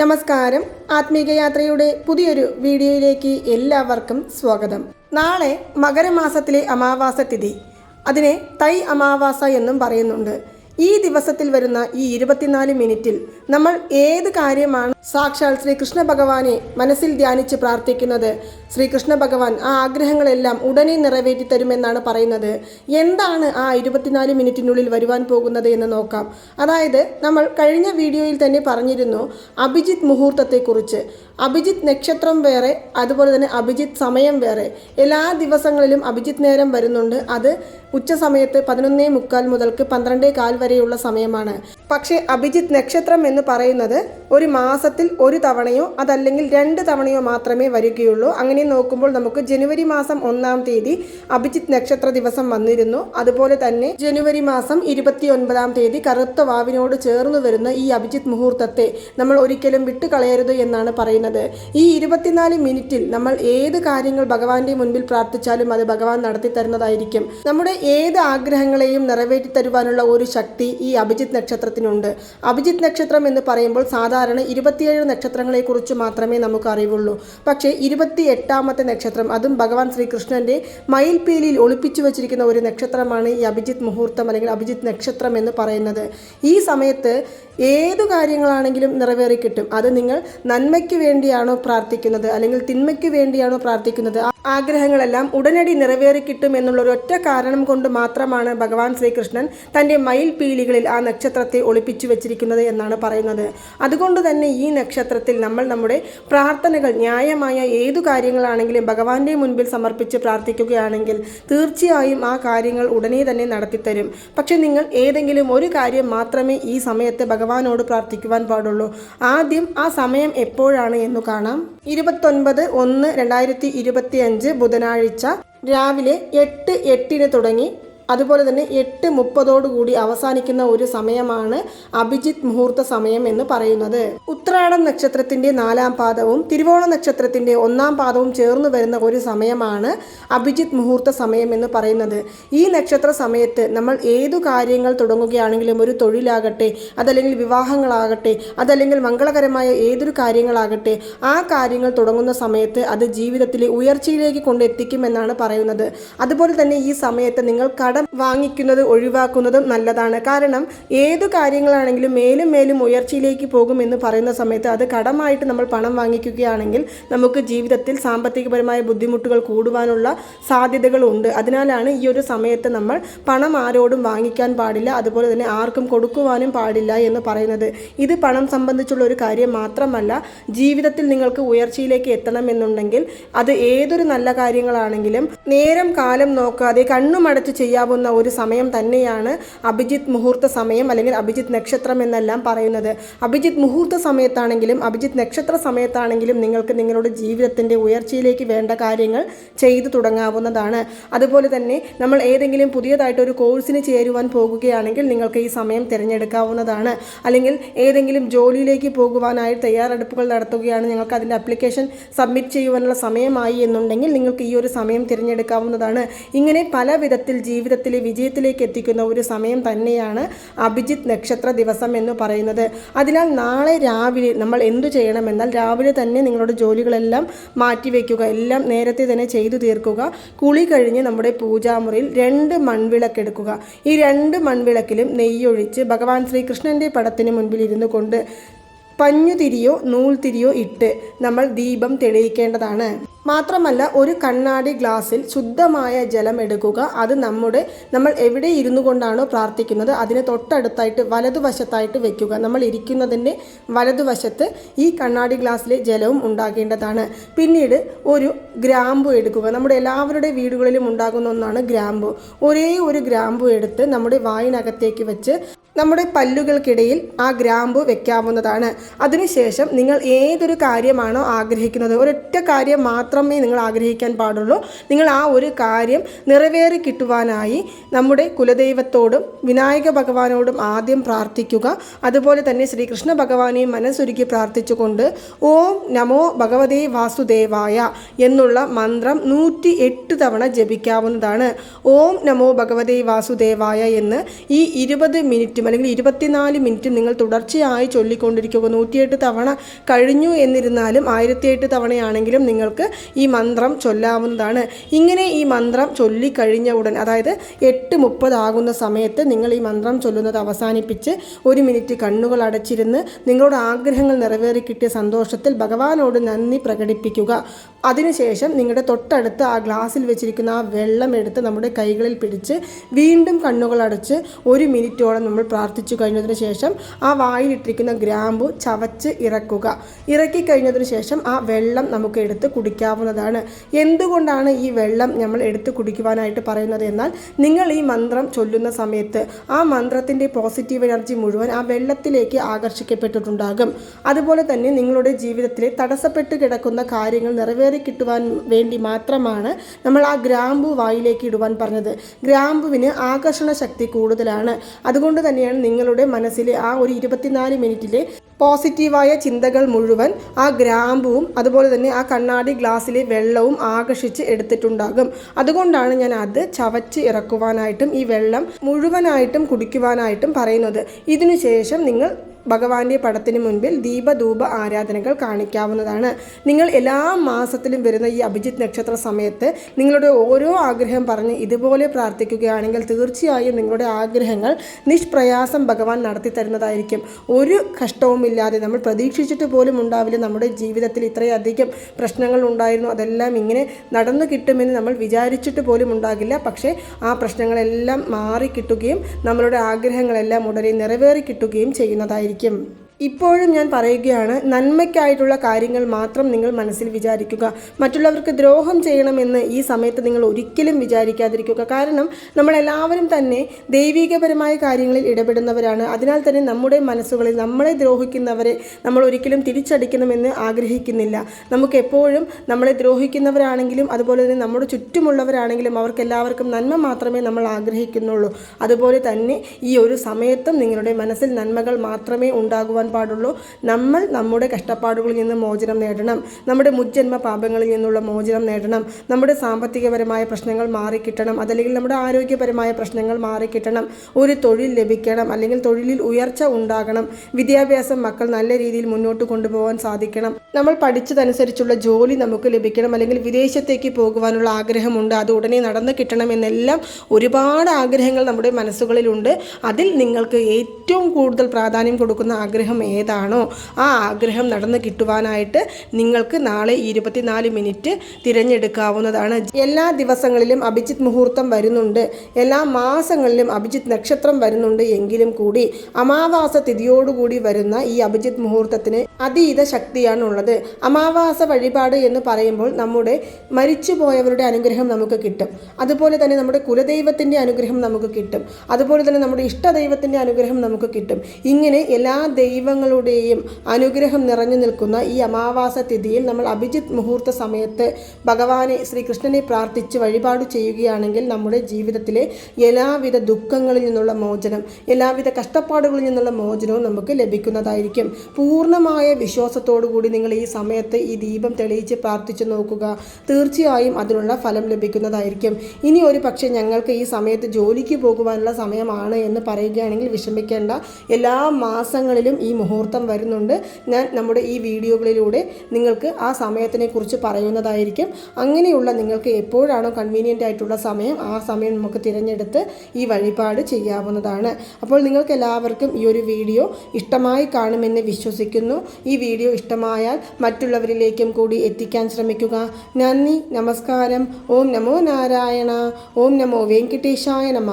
നമസ്കാരം. ആത്മീക യാത്രയുടെ പുതിയൊരു വീഡിയോയിലേക്ക് എല്ലാവർക്കും സ്വാഗതം. നാളെ മകരമാസത്തിലെ അമാവാസ തിഥി. അതിനെ തൈ അമാവാസ എന്നും പറയുന്നുണ്ട്. ഈ ദിവസത്തിൽ വരുന്ന ഈ ഇരുപത്തിനാല് മിനിറ്റിൽ നമ്മൾ ഏത് കാര്യമാണ് സാക്ഷാൽ ശ്രീകൃഷ്ണ ഭഗവാനെ മനസ്സിൽ ധ്യാനിച്ച് പ്രാർത്ഥിക്കുന്നത്. ശ്രീകൃഷ്ണ ഭഗവാൻ ആ ആഗ്രഹങ്ങളെല്ലാം ഉടനെ നിറവേറ്റി തരുമെന്നാണ് പറയുന്നത്. എന്താണ് ആ ഇരുപത്തിനാല് മിനിറ്റിനുള്ളിൽ വരുവാൻ പോകുന്നത് എന്ന് നോക്കാം. അതായത് നമ്മൾ കഴിഞ്ഞ വീഡിയോയിൽ തന്നെ പറഞ്ഞിരുന്നു അഭിജിത്ത് മുഹൂർത്തത്തെക്കുറിച്ച്. അഭിജിത്ത് നക്ഷത്രം വേറെ അതുപോലെ തന്നെ അഭിജിത്ത് സമയം വേറെ. എല്ലാ ദിവസങ്ങളിലും അഭിജിത്ത് നേരം വരുന്നുണ്ട്. അത് ഉച്ച സമയത്ത് പതിനൊന്നേ മുക്കാൽ മുതൽക്ക് പന്ത്രണ്ടേ കാൽ വരെയുള്ള സമയമാണ്. പക്ഷേ അഭിജിത്ത് നക്ഷത്രം എന്ന് പറയുന്നത് ഒരു മാസത്തിൽ ഒരു തവണയോ അതല്ലെങ്കിൽ രണ്ട് തവണയോ മാത്രമേ വരികയുള്ളൂ. അങ്ങനെ നോക്കുമ്പോൾ നമുക്ക് ജനുവരി മാസം ഒന്നാം തീയതി അഭിജിത്ത് നക്ഷത്ര ദിവസം വന്നിരുന്നു. അതുപോലെ തന്നെ ജനുവരി മാസം ഇരുപത്തി ഒൻപതാം തീയതി കറുത്ത വാവിനോട് ചേർന്ന് വരുന്ന ഈ അഭിജിത്ത് മുഹൂർത്തത്തെ നമ്മൾ ഒരിക്കലും വിട്ടുകളയരുത് എന്നാണ് പറയുന്നത്. ഈ ഇരുപത്തിനാല് മിനിറ്റിൽ നമ്മൾ ഏത് കാര്യങ്ങൾ ഭഗവാന്റെ മുൻപിൽ പ്രാർത്ഥിച്ചാലും അത് ഭഗവാൻ നടത്തി തരുന്നതായിരിക്കും. നമ്മുടെ ഏത് ആഗ്രഹങ്ങളെയും നിറവേറ്റി തരുവാനുള്ള ഒരു ശക്തി ഈ അഭിജിത്ത് നക്ഷത്രത്തിനുണ്ട്. അഭിജിത്ത് നക്ഷത്രം എന്ന് പറയുമ്പോൾ സാധാരണ ഇരുപത്തിയേഴ് നക്ഷത്രങ്ങളെക്കുറിച്ച് മാത്രമേ നമുക്ക് അറിവുള്ളൂ പക്ഷേ ഇരുപത്തി എട്ടാമത്തെ നക്ഷത്രം അതും ഭഗവാൻ ശ്രീകൃഷ്ണന്റെ മയിൽപീലിയിൽ ഒളിപ്പിച്ചു വച്ചിരിക്കുന്ന ഒരു നക്ഷത്രമാണ് ഈ അഭിജിത്ത് മുഹൂർത്തം അല്ലെങ്കിൽ അഭിജിത്ത് നക്ഷത്രം എന്ന് പറയുന്നത്. ഈ സമയത്ത് ഏതു കാര്യങ്ങളാണെങ്കിലും നിറവേറി കിട്ടും അത് നിങ്ങൾ നന്മയ്ക്ക് വേണ്ടിയാണോ പ്രാർത്ഥിക്കുന്നത്? അല്ലെങ്കിൽ തിന്മയ്ക്ക് വേണ്ടിയാണോ പ്രാർത്ഥിക്കുന്നത്? ആഗ്രഹങ്ങളെല്ലാം ഉടനടി നിറവേറിക്കിട്ടും ഒറ്റ കാരണം കൊണ്ട് മാത്രമാണ് ഭഗവാൻ ശ്രീകൃഷ്ണൻ തന്റെ മയിൽ പീലികളിൽ ആ നക്ഷത്രത്തെ ഒളിപ്പിച്ചു വെച്ചിരിക്കുന്നത് എന്നാണ് പറയുന്നത്. അതുകൊണ്ട് തന്നെ ഈ നക്ഷത്രത്തിൽ നമ്മൾ നമ്മുടെ പ്രാർത്ഥനകൾ ന്യായമായ ഏതു കാര്യങ്ങളാണെങ്കിലും ഭഗവാന്റെ മുൻപിൽ സമർപ്പിച്ച് പ്രാർത്ഥിക്കുകയാണെങ്കിൽ തീർച്ചയായും ആ കാര്യങ്ങൾ ഉടനെ തന്നെ നടത്തിത്തരും. പക്ഷെ നിങ്ങൾ ഏതെങ്കിലും ഒരു കാര്യം മാത്രമേ ഈ സമയത്ത് ഭഗവാനോട് പ്രാർത്ഥിക്കുവാൻ പാടുള്ളൂ. ആദ്യം ആ സമയം എപ്പോഴാണ് എന്ന് കാണാം. ഇരുപത്തൊൻപത് ഒന്ന് രണ്ടായിരത്തി ഇരുപത്തി അഞ്ച് ബുധനാഴ്ച രാവിലെ എട്ട് എട്ടിന് തുടങ്ങി അതുപോലെ തന്നെ എട്ട് മുപ്പതോടുകൂടി അവസാനിക്കുന്ന ഒരു സമയമാണ് അഭിജിത് മുഹൂർത്ത സമയം എന്ന് പറയുന്നത്. ഉത്രാടം നക്ഷത്രത്തിന്റെ നാലാം പാദവും തിരുവോണ നക്ഷത്രത്തിന്റെ ഒന്നാം പാദവും ചേർന്ന് വരുന്ന ഒരു സമയമാണ് അഭിജിത് മുഹൂർത്ത സമയം എന്ന് പറയുന്നത്. ഈ നക്ഷത്ര സമയത്ത് നമ്മൾ ഏതു കാര്യങ്ങൾ തുടങ്ങുകയാണെങ്കിലും ഒരു തൊഴിലാകട്ടെ അതല്ലെങ്കിൽ വിവാഹങ്ങളാകട്ടെ അതല്ലെങ്കിൽ മംഗളകരമായ ഏതൊരു കാര്യങ്ങളാകട്ടെ ആ കാര്യങ്ങൾ തുടങ്ങുന്ന സമയത്ത് അത് ജീവിതത്തിലെ ഉയർച്ചയിലേക്ക് കൊണ്ടെത്തിക്കുമെന്നാണ് പറയുന്നത്. അതുപോലെ തന്നെ ഈ സമയത്ത് നിങ്ങൾ കടം വാങ്ങിക്കുന്നത് ഒഴിവാക്കുന്നതും നല്ലതാണ്. കാരണം ഏതു കാര്യങ്ങളാണെങ്കിലും മേലും മേലും ഉയർച്ചയിലേക്ക് പോകുമെന്ന് പറയുന്ന സമയത്ത് അത് കടമായിട്ട് നമ്മൾ പണം വാങ്ങിക്കുകയാണെങ്കിൽ നമുക്ക് ജീവിതത്തിൽ സാമ്പത്തികപരമായ ബുദ്ധിമുട്ടുകൾ കൂടുവാനുള്ള സാധ്യതകളുണ്ട്. അതിനാലാണ് ഈ ഒരു സമയത്ത് നമ്മൾ പണം ആരോടും വാങ്ങിക്കാൻ പാടില്ല അതുപോലെ തന്നെ ആർക്കും കൊടുക്കുവാനും പാടില്ല എന്ന് പറയുന്നത്. ഇത് പണം സംബന്ധിച്ചുള്ള ഒരു കാര്യം മാത്രമല്ല ജീവിതത്തിൽ നിങ്ങൾക്ക് ഉയർച്ചയിലേക്ക് എത്തണമെന്നുണ്ടെങ്കിൽ അത് ഏതൊരു നല്ല കാര്യങ്ങളാണെങ്കിലും നേരം കാലം നോക്കാതെ കണ്ണുമടച്ച് ചെയ്യാവുന്ന ഒരു സമയം തന്നെയാണ് അഭിജിത്ത് മുഹൂർത്ത സമയം അല്ലെങ്കിൽ അഭിജിത്ത് നക്ഷത്രം എന്നെല്ലാം പറയുന്നത്. അഭിജിത്ത് മുഹൂർത്ത സമയത്താണെങ്കിലും അഭിജിത്ത് നക്ഷത്ര സമയത്താണെങ്കിലും നിങ്ങൾക്ക് നിങ്ങളുടെ ജീവിതത്തിന്റെ ഉയർച്ചയിലേക്ക് വേണ്ട കാര്യങ്ങൾ ചെയ്തു തുടങ്ങാവുന്നതാണ്. അതുപോലെ തന്നെ നമ്മൾ ഏതെങ്കിലും പുതിയതായിട്ട് ഒരു കോഴ്സിന് ചേരുവാൻ പോകുകയാണെങ്കിൽ നിങ്ങൾക്ക് ഈ സമയം തിരഞ്ഞെടുക്കാവുന്നതാണ്. അല്ലെങ്കിൽ ഏതെങ്കിലും ജോലിയിലേക്ക് പോകുവാനായി തയ്യാറെടുപ്പുകൾ നടത്തുകയാണ് നിങ്ങൾക്ക് അതിന്റെ അപ്ലിക്കേഷൻ സബ്മിറ്റ് ചെയ്യുവാനുള്ള സമയമായി എന്നുണ്ടെങ്കിൽ നിങ്ങൾക്ക് ഈ ഒരു സമയം തിരഞ്ഞെടുക്കാവുന്നതാണ്. ഇങ്ങനെ പല വിധത്തിൽ ജീവിതത്തിലെ വിജയത്തിലേക്ക് എത്തിക്കുന്ന ഒരു സമയം തന്നെയാണ് അഭിജിത്ത് നക്ഷത്ര ദിവസം എന്ന് പറയുന്നത്. അതിനാൽ നാളെ രാവിലെ നമ്മൾ എന്തു ചെയ്യണമെന്നാൽ രാവിലെ തന്നെ നിങ്ങളുടെ ജോലികളെല്ലാം മാറ്റിവെക്കുക. എല്ലാം നേരത്തെ തന്നെ ചെയ്തു തീർക്കുക. കുളി കഴിഞ്ഞ് നമ്മുടെ പൂജാമുറിയിൽ രണ്ട് മൺവിളക്കെടുക്കുക ഈ രണ്ട് മൺവിളക്കിലും നെയ്യൊഴിച്ച് ഭഗവാൻ ശ്രീകൃഷ്ണന്റെ പടത്തിന് മുൻപിൽ ഇരുന്നു കൊണ്ട് പഞ്ഞുതിരിയോ നൂൽതിരിയോ ഇട്ട് നമ്മൾ ദീപം തെളിയിക്കേണ്ടതാണ്. മാത്രമല്ല ഒരു കണ്ണാടി ഗ്ലാസ്സിൽ ശുദ്ധമായ ജലം എടുക്കുക. അത് നമ്മുടെ നമ്മൾ എവിടെ ഇരുന്നു കൊണ്ടാണോ പ്രാർത്ഥിക്കുന്നത് അതിന് തൊട്ടടുത്തായിട്ട് വലതുവശത്തായിട്ട് വെക്കുക. നമ്മൾ ഇരിക്കുന്നതിന്റെ വലതുവശത്ത് ഈ കണ്ണാടി ഗ്ലാസ്സിലെ ജലവും ഉണ്ടാകേണ്ടതാണ്. പിന്നീട് ഒരു ഗ്രാമ്പു എടുക്കുക. നമ്മുടെ എല്ലാവരുടെ വീടുകളിലും ഉണ്ടാകുന്ന ഒന്നാണ് ഗ്രാമ്പു. ഒരേ ഒരു ഗ്രാമ്പു എടുത്ത് നമ്മുടെ വായിനകത്തേക്ക് വെച്ച് നമ്മുടെ പല്ലുകൾക്കിടയിൽ ആ ഗ്രാമ്പു വെക്കാവുന്നതാണ്. അതിനുശേഷം നിങ്ങൾ ഏതൊരു കാര്യമാണോ ആഗ്രഹിക്കുന്നത് ഒരൊറ്റ കാര്യം മാത്രമേ നിങ്ങൾ ആഗ്രഹിക്കാൻ പാടുള്ളൂ. നിങ്ങൾ ആ ഒരു കാര്യം നിറവേറി കിട്ടുവാനായി നമ്മുടെ കുലദൈവത്തോടും വിനായക ഭഗവാനോടും ആദ്യം പ്രാർത്ഥിക്കുക. അതുപോലെ തന്നെ ശ്രീകൃഷ്ണ ഭഗവാനെയും മനസ്സൊരുക്കി പ്രാർത്ഥിച്ചുകൊണ്ട് ഓം നമോ ഭഗവതേ വാസുദേവായ എന്നുള്ള മന്ത്രം നൂറ്റി എട്ട് തവണ ജപിക്കാവുന്നതാണ്. ഓം നമോ ഭഗവതേ വാസുദേവായ എന്ന് ഈ ഇരുപത് മിനിറ്റ് മിനിറ്റും അല്ലെങ്കിൽ ഇരുപത്തിനാല് മിനിറ്റും നിങ്ങൾ തുടർച്ചയായി ചൊല്ലിക്കൊണ്ടിരിക്കുക. നൂറ്റിയെട്ട് തവണ കഴിഞ്ഞു എന്നിരുന്നാലും ആയിരത്തിയെട്ട് തവണയാണെങ്കിലും നിങ്ങൾക്ക് ഈ മന്ത്രം ചൊല്ലാവുന്നതാണ്. ഇങ്ങനെ ഈ മന്ത്രം ചൊല്ലിക്കഴിഞ്ഞ ഉടൻ അതായത് എട്ട് മുപ്പതാകുന്ന സമയത്ത് നിങ്ങൾ ഈ മന്ത്രം ചൊല്ലുന്നത് അവസാനിപ്പിച്ച് ഒരു മിനിറ്റ് കണ്ണുകൾ അടച്ചിരുന്ന് നിങ്ങളുടെ ആഗ്രഹങ്ങൾ നിറവേറി കിട്ടിയ സന്തോഷത്തിൽ ഭഗവാനോട് നന്ദി പ്രകടിപ്പിക്കുക. അതിനുശേഷം നിങ്ങളുടെ തൊട്ടടുത്ത് ആ ഗ്ലാസ്സിൽ വെച്ചിരിക്കുന്ന ആ വെള്ളം എടുത്ത് നമ്മുടെ കൈകളിൽ പിടിച്ച് വീണ്ടും കണ്ണുകൾ അടച്ച് ഒരു മിനിറ്റോളം നമ്മൾ പ്രാർത്ഥിച്ചു കഴിഞ്ഞതിന് ശേഷം ആ വായിലിട്ടിരിക്കുന്ന ഗ്രാമ്പു ചവച്ച് ഇറക്കുക. ഇറക്കി കഴിഞ്ഞതിന് ശേഷം ആ വെള്ളം നമുക്ക് എടുത്ത് കുടിക്കാവുന്നതാണ്. എന്തുകൊണ്ടാണ് ഈ വെള്ളം നമ്മൾ എടുത്ത് കുടിക്കുവാനായിട്ട് പറയുന്നത് എന്നാൽ നിങ്ങൾ ഈ മന്ത്രം ചൊല്ലുന്ന സമയത്ത് ആ മന്ത്രത്തിന്റെ പോസിറ്റീവ് എനർജി മുഴുവൻ ആ വെള്ളത്തിലേക്ക് ആകർഷിക്കപ്പെട്ടിട്ടുണ്ടാകും. അതുപോലെ തന്നെ നിങ്ങളുടെ ജീവിതത്തിലെ തടസ്സപ്പെട്ട് കിടക്കുന്ന കാര്യങ്ങൾ നിറവേറി കിട്ടുവാൻ വേണ്ടി മാത്രമാണ് നമ്മൾ ആ ഗ്രാമ്പു വായിലേക്ക് ഇടുവാൻ പറഞ്ഞത്. ഗ്രാമ്പുവിന് ആകർഷണ ശക്തി കൂടുതലാണ്. അതുകൊണ്ട് തന്നെയാണ് നിങ്ങളുടെ മനസ്സിലെ ആ ഒരു ഇരുപത്തിനാല് മിനിറ്റിലെ പോസിറ്റീവായ ചിന്തകൾ മുഴുവൻ ആ ഗ്രാമ്പുവും അതുപോലെ തന്നെ ആ കണ്ണാടി ഗ്ലാസ്സിലെ വെള്ളവും ആകർഷിച്ച് എടുത്തിട്ടുണ്ടാകും. അതുകൊണ്ടാണ് ഞാൻ അത് ചവച്ച് ഇറക്കുവാനായിട്ടും ഈ വെള്ളം മുഴുവനായിട്ടും കുടിക്കുവാനായിട്ടും പറയുന്നത്. ഇതിനുശേഷം നിങ്ങൾ ഭഗവാന്റെ പടത്തിന് മുൻപിൽ ദീപധൂപ ആരാധനകൾ കാണിക്കാവുന്നതാണ്. നിങ്ങൾ എല്ലാ മാസത്തിലും വരുന്ന ഈ അഭിജിത് നക്ഷത്ര സമയത്ത് നിങ്ങളുടെ ഓരോ ആഗ്രഹം പറഞ്ഞ് ഇതുപോലെ പ്രാർത്ഥിക്കുകയാണെങ്കിൽ തീർച്ചയായും നിങ്ങളുടെ ആഗ്രഹങ്ങൾ നിഷ്പ്രയാസം ഭഗവാൻ നടത്തി തരുന്നതായിരിക്കും. ഒരു കഷ്ടവുമില്ലാതെ നമ്മൾ പ്രതീക്ഷിച്ചിട്ട് പോലും ഉണ്ടാവില്ല. നമ്മുടെ ജീവിതത്തിൽ ഇത്രയധികം പ്രശ്നങ്ങൾ ഉണ്ടായിരുന്നു. അതെല്ലാം ഇങ്ങനെ നടന്നു കിട്ടുമെന്ന് നമ്മൾ വിചാരിച്ചിട്ട് പോലും ഉണ്ടാകില്ല. പക്ഷേ ആ പ്രശ്നങ്ങളെല്ലാം മാറി കിട്ടുകയും നമ്മളുടെ ആഗ്രഹങ്ങളെല്ലാം ഉടനെ നിറവേറി കിട്ടുകയും ചെയ്യുന്നതായിരിക്കും. ആയിരിക്കും. ഇപ്പോഴും ഞാൻ പറയുകയാണ് നന്മയ്ക്കായിട്ടുള്ള കാര്യങ്ങൾ മാത്രം നിങ്ങൾ മനസ്സിൽ വിചാരിക്കുക. മറ്റുള്ളവർക്ക് ദ്രോഹം ചെയ്യണമെന്ന് ഈ സമയത്ത് നിങ്ങൾ ഒരിക്കലും വിചാരിക്കാതിരിക്കുക. കാരണം നമ്മളെല്ലാവരും തന്നെ ദൈവികപരമായ കാര്യങ്ങളിൽ ഇടപെടുന്നവരാണ്. അതിനാൽ തന്നെ നമ്മുടെ മനസ്സുകളിൽ നമ്മളെ ദ്രോഹിക്കുന്നവരെ നമ്മൾ ഒരിക്കലും തിരിച്ചടിക്കണമെന്ന് ആഗ്രഹിക്കുന്നില്ല. നമുക്ക് എപ്പോഴും നമ്മളെ ദ്രോഹിക്കുന്നവരാണെങ്കിലും അതുപോലെ തന്നെ നമ്മുടെ ചുറ്റുമുള്ളവരാണെങ്കിലും അവർക്കെല്ലാവർക്കും നന്മ മാത്രമേ നമ്മൾ ആഗ്രഹിക്കുന്നുള്ളൂ. അതുപോലെ തന്നെ ഈ ഒരു സമയത്തും നിങ്ങളുടെ മനസ്സിൽ നന്മകൾ മാത്രമേ ഉണ്ടാകുവാൻ പാടുള്ളൂ. നമ്മൾ നമ്മുടെ കഷ്ടപ്പാടുകളിൽ നിന്ന് മോചനം നേടണം. നമ്മുടെ മുജ്ജന്മ പാപങ്ങളിൽ നിന്നുള്ള മോചനം നേടണം. നമ്മുടെ സാമ്പത്തികപരമായ പ്രശ്നങ്ങൾ മാറിക്കിട്ടണം. അതല്ലെങ്കിൽ നമ്മുടെ ആരോഗ്യപരമായ പ്രശ്നങ്ങൾ മാറിക്കിട്ടണം. ഒരു തൊഴിൽ ലഭിക്കണം. അല്ലെങ്കിൽ തൊഴിലിൽ ഉയർച്ച ഉണ്ടാകണം. വിദ്യാഭ്യാസം മക്കൾ നല്ല രീതിയിൽ മുന്നോട്ട് കൊണ്ടുപോകാൻ സാധിക്കണം. നമ്മൾ പഠിച്ചതനുസരിച്ചുള്ള ജോലി നമുക്ക് ലഭിക്കണം. അല്ലെങ്കിൽ വിദേശത്തേക്ക് പോകുവാനുള്ള ആഗ്രഹമുണ്ട്. അത് ഉടനെ നടന്നു കിട്ടണം എന്നെല്ലാം ഒരുപാട് ആഗ്രഹങ്ങൾ നമ്മുടെ മനസ്സുകളിലുണ്ട്. അതിൽ നിങ്ങൾക്ക് ഏറ്റവും കൂടുതൽ പ്രാധാന്യം കൊടുക്കുന്ന ആഗ്രഹം ഏതാണോ ആ ആഗ്രഹം നടന്നു കിട്ടുവാനായിട്ട് നിങ്ങൾക്ക് നാളെ ഇരുപത്തിനാല് മിനിറ്റ് തിരഞ്ഞെടുക്കാവുന്നതാണ്. എല്ലാ ദിവസങ്ങളിലും അഭിജിത്ത് മുഹൂർത്തം വരുന്നുണ്ട്. എല്ലാ മാസങ്ങളിലും അഭിജിത്ത് നക്ഷത്രം വരുന്നുണ്ട് എങ്കിലും കൂടി അമാവാസ തിഥിയോടുകൂടി വരുന്ന ഈ അഭിജിത്ത് മുഹൂർത്തത്തിന് അതീത ശക്തിയാണ് ഉള്ളത് അമാവാസ വഴിപാട് എന്ന് പറയുമ്പോൾ നമ്മുടെ മരിച്ചുപോയവരുടെ അനുഗ്രഹം നമുക്ക് കിട്ടും. അതുപോലെ തന്നെ നമ്മുടെ കുലദൈവത്തിന്റെ അനുഗ്രഹം നമുക്ക് കിട്ടും. അതുപോലെ തന്നെ നമ്മുടെ ഇഷ്ടദൈവത്തിന്റെ അനുഗ്രഹം നമുക്ക് കിട്ടും. ഇങ്ങനെ എല്ലാ ദൈവങ്ങളുടെയും അനുഗ്രഹം നിറഞ്ഞു നിൽക്കുന്ന ഈ അമാവാസ തിഥിയിൽ നമ്മൾ അഭിജിത് മുഹൂർത്ത സമയത്ത് ഭഗവാനെ ശ്രീകൃഷ്ണനെ പ്രാർത്ഥിച്ച് വഴിപാട് ചെയ്യുകയാണെങ്കിൽ നമ്മുടെ ജീവിതത്തിലെ എല്ലാവിധ ദുഃഖങ്ങളിൽ നിന്നുള്ള മോചനം എല്ലാവിധ കഷ്ടപ്പാടുകളിൽ നിന്നുള്ള മോചനവും നമുക്ക് ലഭിക്കുന്നതായിരിക്കും. പൂർണമായ വിശ്വാസത്തോടു കൂടി നിങ്ങൾ ഈ സമയത്ത് ഈ ദീപം തെളിയിച്ച് പ്രാർത്ഥിച്ചു നോക്കുക. തീർച്ചയായും അതിനുള്ള ഫലം ലഭിക്കുന്നതായിരിക്കും. ഇനി ഒരു പക്ഷേ ഞങ്ങൾക്ക് ഈ സമയത്ത് ജോലിക്ക് പോകുവാനുള്ള സമയമാണ് എന്ന് പറയുകയാണെങ്കിൽ വിഷമിക്കേണ്ട. എല്ലാ മാസങ്ങളിലും ഈ മുഹൂർത്തം വരുന്നുണ്ട്. ഞാൻ നമ്മുടെ ഈ വീഡിയോകളിലൂടെ നിങ്ങൾക്ക് ആ സമയത്തിനെ കുറിച്ച് പറയുന്നതായിരിക്കും. അങ്ങനെയുള്ള നിങ്ങൾക്ക് എപ്പോഴാണോ കൺവീനിയന്റ് ആയിട്ടുള്ള സമയം ആ സമയം നമുക്ക് തിരഞ്ഞെടുത്ത് ഈ വഴിപാട് ചെയ്യാവുന്നതാണ്. അപ്പോൾ നിങ്ങൾക്ക് എല്ലാവർക്കും ഈ ഒരു വീഡിയോ ഇഷ്ടമായി കാണുമെന്ന് വിശ്വസിക്കുന്നു. ഈ വീഡിയോ ഇഷ്ടമായാൽ മറ്റുള്ളവരിലേക്കും കൂടി എത്തിക്കാൻ ശ്രമിക്കുക. നന്ദി നമസ്കാരം. ഓം നമോ നാരായണ. ഓം നമോ വെങ്കിട്ടേശായ നമ.